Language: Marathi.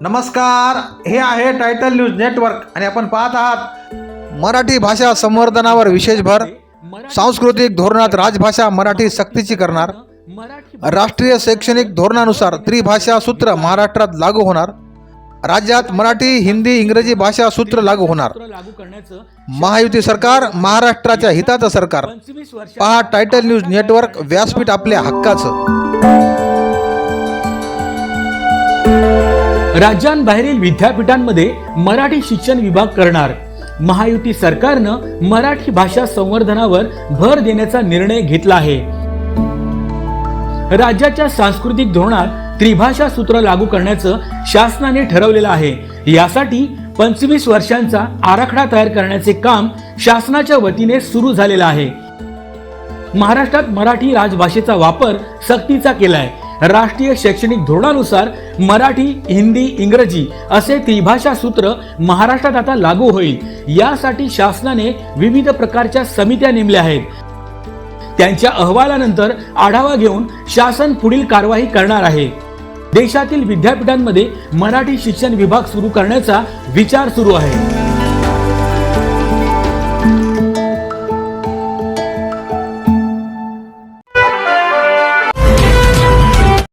नमस्कार हे आहे टायटल न्यूज नेटवर्क आणि आपण पाहत आहात मराठी भाषा संवर्धनावर विशेष भर सांस्कृतिक धोरणात राजभाषा मराठी सक्तीची करणार. राष्ट्रीय शैक्षणिक धोरणानुसार त्रिभाषा सूत्र महाराष्ट्रात लागू होणार. राज्यात मराठी हिंदी इंग्रजी भाषा सूत्र लागू होणार. महायुती सरकार महाराष्ट्राच्या हिताचं सरकार. पहा टायटल न्यूज नेटवर्क व्यासपीठ आपल्या हक्काचं. राज्यांबाहेरील विद्यापीठांमध्ये मराठी शिक्षण विभाग करणार. महायुती सरकारनं मराठी भाषा संवर्धनावर भर देण्याचा निर्णय घेतला आहे. राज्याच्या सांस्कृतिक धोरणात त्रिभाषा सूत्र लागू करण्याचं शासनाने ठरवलेलं आहे. यासाठी पंचवीस वर्षांचा आराखडा तयार करण्याचे काम शासनाच्या वतीने सुरू झालेलं आहे. महाराष्ट्रात मराठी राजभाषेचा वापर सक्तीचा केलाय. राष्ट्रीय शैक्षणिक धोरणानुसार मराठी हिंदी इंग्रजी असे त्रिभाषा सूत्र महाराष्ट्रात आता लागू होईल. यासाठी शासनाने विविध प्रकारच्या समित्या नेमल्या आहेत. त्यांच्या अहवालानंतर आढावा घेऊन शासन पुढील कारवाई करणार आहे. देशातील विद्यापीठांमध्ये मराठी शिक्षण विभाग सुरू करण्याचा विचार सुरू आहे.